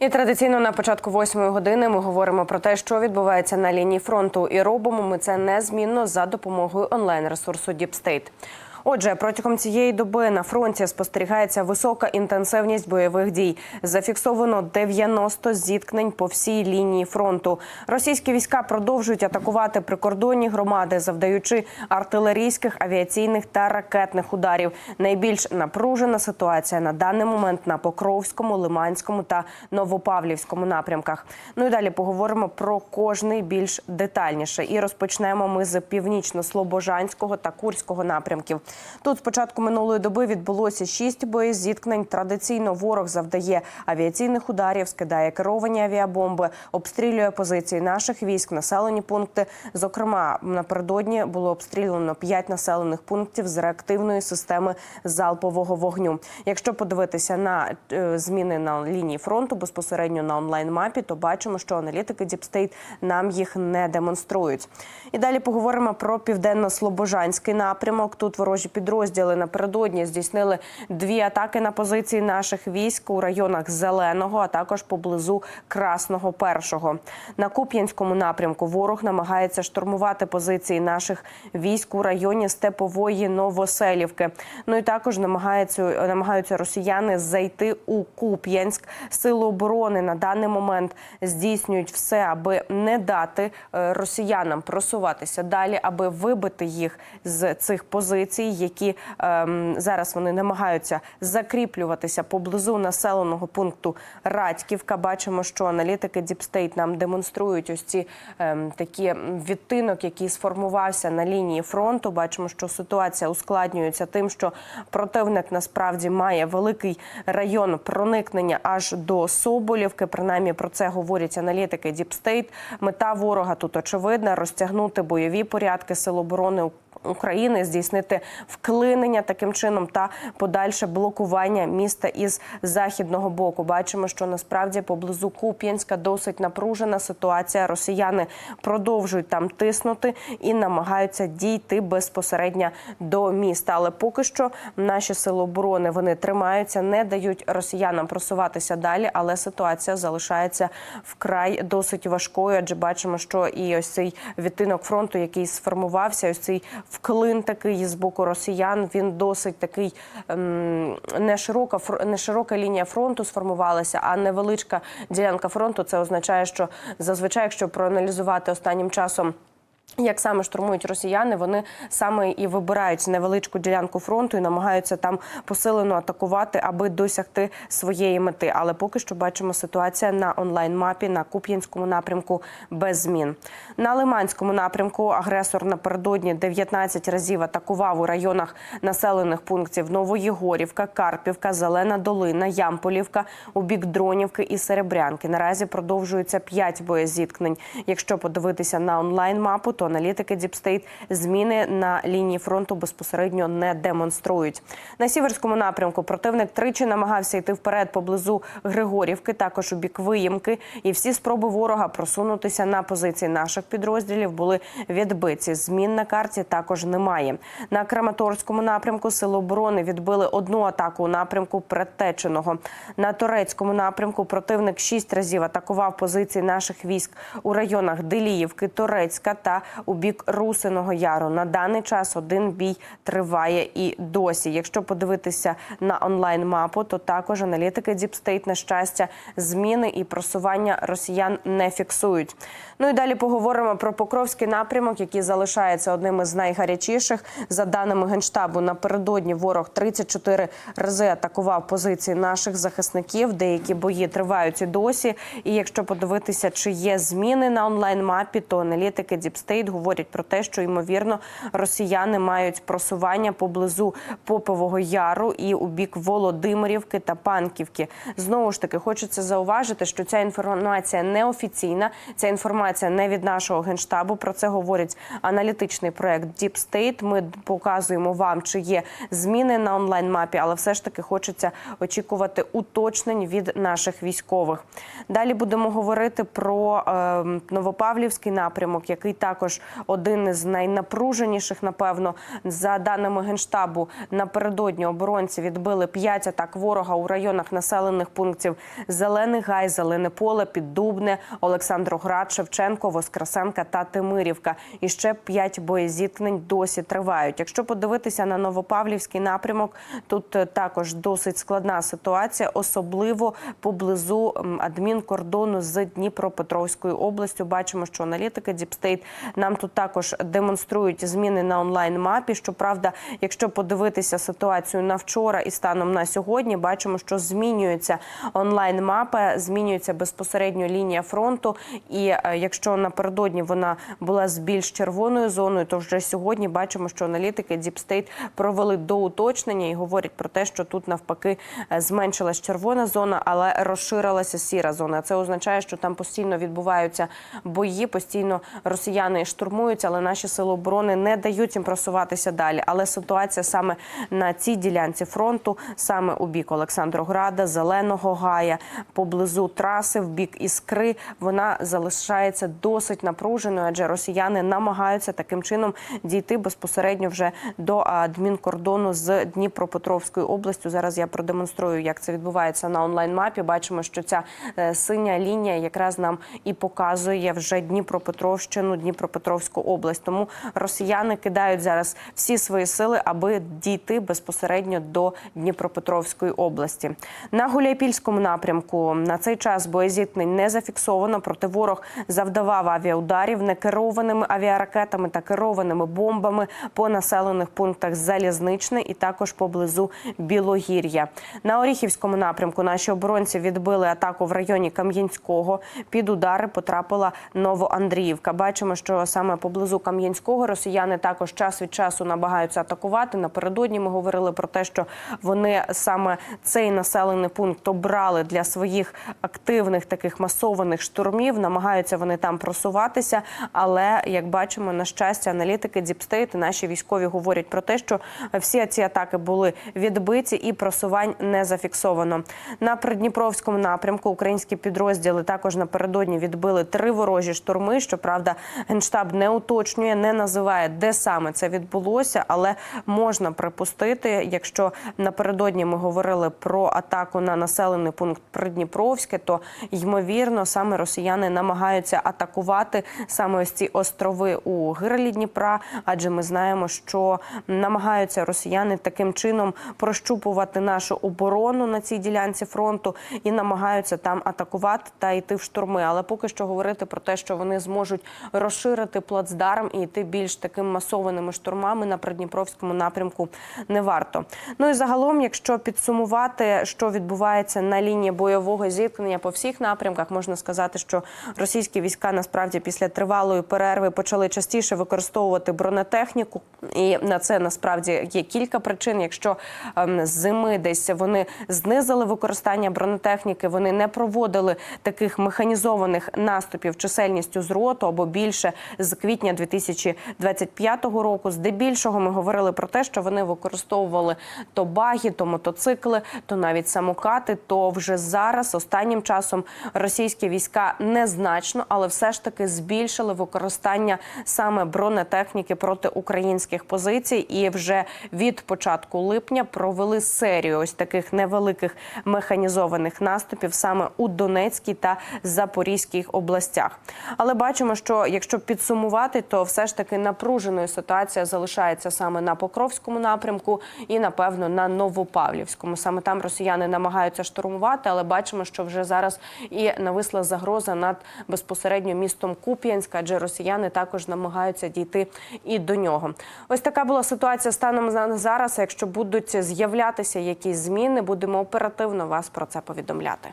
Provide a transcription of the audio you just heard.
І традиційно на початку восьмої години ми говоримо про те, що відбувається на лінії фронту, і робимо ми це незмінно за допомогою онлайн-ресурсу Діпстейт. Отже, протягом цієї доби на фронті спостерігається висока інтенсивність бойових дій. Зафіксовано 90 зіткнень по всій лінії фронту. Російські війська продовжують атакувати прикордонні громади, завдаючи артилерійських, авіаційних та ракетних ударів. Найбільш напружена ситуація на даний момент на Покровському, Лиманському та Новопавлівському напрямках. Ну і далі поговоримо про кожний більш детальніше. І розпочнемо ми з північно-слобожанського та курського напрямків. Тут з початку минулої доби відбулося шість боєзіткнень. Традиційно ворог завдає авіаційних ударів, скидає керовані авіабомби, обстрілює позиції наших військ, населені пункти. Зокрема, напередодні було обстріляно п'ять населених пунктів з реактивної системи залпового вогню. Якщо подивитися на е, зміни на лінії фронту безпосередньо на онлайн-мапі, то бачимо, що аналітики Діпстейт нам їх не демонструють. І далі поговоримо про південно-слобожанський напрямок. Тут ворожі підрозділи напередодні здійснили дві атаки на позиції наших військ у районах Зеленого, а також поблизу Красного Першого. На Куп'янському напрямку ворог намагається штурмувати позиції наших військ у районі Степової Новоселівки. Ну і також намагаються, намагаються росіяни зайти у Куп'янськ. Сили оборони на даний момент здійснюють все, аби не дати е, росіянам просуватися далі, аби вибити їх з цих позицій, які ем, зараз вони намагаються закріплюватися поблизу населеного пункту Радьківка. Бачимо, що аналітики Діпстейт нам демонструють ось ці ем, такі відтинок, який сформувався на лінії фронту. Бачимо, що ситуація ускладнюється тим, що противник насправді має великий район проникнення аж до Соболівки. Принаймні про це говорять аналітики Діпстейт. Мета ворога тут очевидна розтягнути бойові порядки сил оборони України, здійснити вклинення таким чином та подальше блокування міста із західного боку. Бачимо, що насправді поблизу Куп'янська досить напружена ситуація. Росіяни продовжують там тиснути і намагаються дійти безпосередньо до міста. Але поки що наші сили оборони вони тримаються, не дають росіянам просуватися далі. Але ситуація залишається вкрай досить важкою. Адже бачимо, що і ось цей відтинок фронту, який сформувався, ось цей вклин такий з боку росіян. Він досить такий ем, не широка не широка лінія фронту сформувалася, а невеличка ділянка фронту. Це означає, що зазвичай, якщо проаналізувати останнім часом. Як саме штурмують росіяни, вони саме і вибирають невеличку ділянку фронту і намагаються там посилено атакувати, аби досягти своєї мети. Але поки що бачимо ситуація на онлайн-мапі на Куп'янському напрямку без змін. На Лиманському напрямку агресор напередодні 19 разів атакував у районах населених пунктів Новоєгорівка, Карпівка, Зелена Долина, Ямполівка у бік Дронівки і Серебрянки. Наразі продовжується 5 боєзіткнень. Якщо подивитися на онлайн-мапу, то аналітики Діпстейт зміни на лінії фронту безпосередньо не демонструють. На сіверському напрямку противник тричі намагався йти вперед поблизу Григорівки, також у бік Виїмки. І всі спроби ворога просунутися на позиції наших підрозділів були відбиті. Змін на карті також немає. На Краматорському напрямку сили оборони відбили одну атаку у напрямку Предтеченого. На турецькому напрямку противник шість разів атакував позиції наших військ у районах Деліївки, Турецька та у бік Русиного Яру. На даний час один бій триває і досі. Якщо подивитися на онлайн-мапу, то також аналітики Діпстейт, на щастя, зміни і просування росіян не фіксують. Ну і далі поговоримо про Покровський напрямок, який залишається одним із найгарячіших. За даними генштабу, напередодні ворог 34 рази атакував позиції наших захисників. Деякі бої тривають і досі. І якщо подивитися, чи є зміни на онлайн-мапі, то аналітики Діпстейт говорять про те, що ймовірно росіяни мають просування поблизу Попового Яру і у бік Володимирівки та Панківки. Знову ж таки, хочеться зауважити, що ця інформація неофіційна. Ця інформація не від нашого генштабу. Про це говорить аналітичний проект Deep State. Ми показуємо вам, чи є зміни на онлайн-мапі, але все ж таки хочеться очікувати уточнень від наших військових. Далі будемо говорити про е, Новопавлівський напрямок, який також також один із найнапруженіших. Напевно, за даними генштабу, напередодні оборонці відбили п'ять атак ворога у районах населених пунктів Зелений Гай, Зелене Поле, Піддубне, Олександроград, Шевченко, Воскресенка та Тимирівка. І ще п'ять боєзіткнень досі тривають. Якщо подивитися на Новопавлівський напрямок, тут е, також досить складна ситуація, особливо поблизу адмінкордону з Дніпропетровською областю. Бачимо, що аналітики Діпстейт нам тут також демонструють зміни на онлайн мапі. Щоправда, якщо подивитися ситуацію на вчора і станом на сьогодні, бачимо, що змінюється онлайн мапа, змінюється безпосередньо лінія фронту. І е, якщо напередодні вона була з більш червоною зоною, то вже сьогодні бачимо, що аналітики Діпстейт провели доуточнення і говорять про те, що тут навпаки е, зменшилась червона зона, але розширилася сіра зона. Це означає, що там постійно відбуваються бої, постійно росіяни штурмуються, але наші сили оборони не дають їм просуватися далі. Але ситуація саме на цій ділянці фронту, саме у бік Олександрограда, Зеленого Гая, поблизу траси, в бік Іскри, вона залишається досить напруженою, адже росіяни намагаються таким чином дійти безпосередньо вже до адмінкордону з Дніпропетровською областю. Зараз я продемонструю, як це відбувається на онлайн мапі. Бачимо, що ця е, синя лінія якраз нам і показує вже Дніпропетровщину, Дніпропетровську область. Тому росіяни кидають зараз всі свої сили, аби дійти безпосередньо до Дніпропетровської області. На Гуляйпільському напрямку на цей час боєзіткнень не зафіксовано. Проте ворог завдавав авіаударів некерованими авіаракетами та керованими бомбами по населених пунктах Залізничне і також поблизу Білогір'я. На Оріхівському напрямку наші оборонці відбили атаку в районі Кам'янського. Під удари потрапила Новоандріївка. Бачимо, що саме поблизу Кам'янського росіяни також час від часу намагаються атакувати. Напередодні ми говорили про те, що вони саме цей населений пункт обрали для своїх активних таких масованих штурмів. Намагаються вони там просуватися. Але як бачимо, на щастя, аналітики Діпстейт наші військові говорять про те, що всі ці атаки були відбиті і просувань не зафіксовано. На Придніпровському напрямку українські підрозділи також напередодні відбили три ворожі штурми. Щоправда, генштаб не уточнює, не називає, де саме це відбулося, але можна припустити, якщо напередодні ми говорили про атаку на населений пункт Придніпровське, то ймовірно саме росіяни намагаються атакувати саме ось ці острови у гирлі Дніпра, адже ми знаємо, що намагаються росіяни таким чином прощупувати нашу оборону на цій ділянці фронту і намагаються там атакувати та йти в штурми. Але поки що говорити про те, що вони зможуть розширити плацдарм і йти більш таким масованими штурмами на Придніпровському напрямку, не варто. Ну і загалом, якщо підсумувати, що відбувається на лінії бойового зіткнення по всіх напрямках, можна сказати, що російські війська насправді після тривалої перерви почали частіше використовувати бронетехніку, і на це насправді є кілька причин. Якщо ем, з зими десь вони знизили використання бронетехніки, вони не проводили таких механізованих наступів чисельністю з роту або більше з квітня 2025 року. Здебільшого ми говорили про те, що вони використовували то баги, то мотоцикли, то навіть самокати. То вже зараз останнім часом російські війська незначно, але все ж таки збільшили використання саме бронетехніки проти українських позицій, і вже від початку липня провели серію ось таких невеликих механізованих наступів саме у Донецькій та Запорізькій областях. Але бачимо, що якщо підсумувати, то все ж таки напруженою ситуація залишається саме на Покровському напрямку і напевно на Новопавлівському. Саме там росіяни намагаються штурмувати, але бачимо, що вже зараз і нависла загроза над безпосередньо містом Куп'янська, адже росіяни також намагаються дійти і до нього. Ось така була ситуація станом на зараз. Якщо будуть з'являтися якісь зміни, будемо оперативно вас про це повідомляти.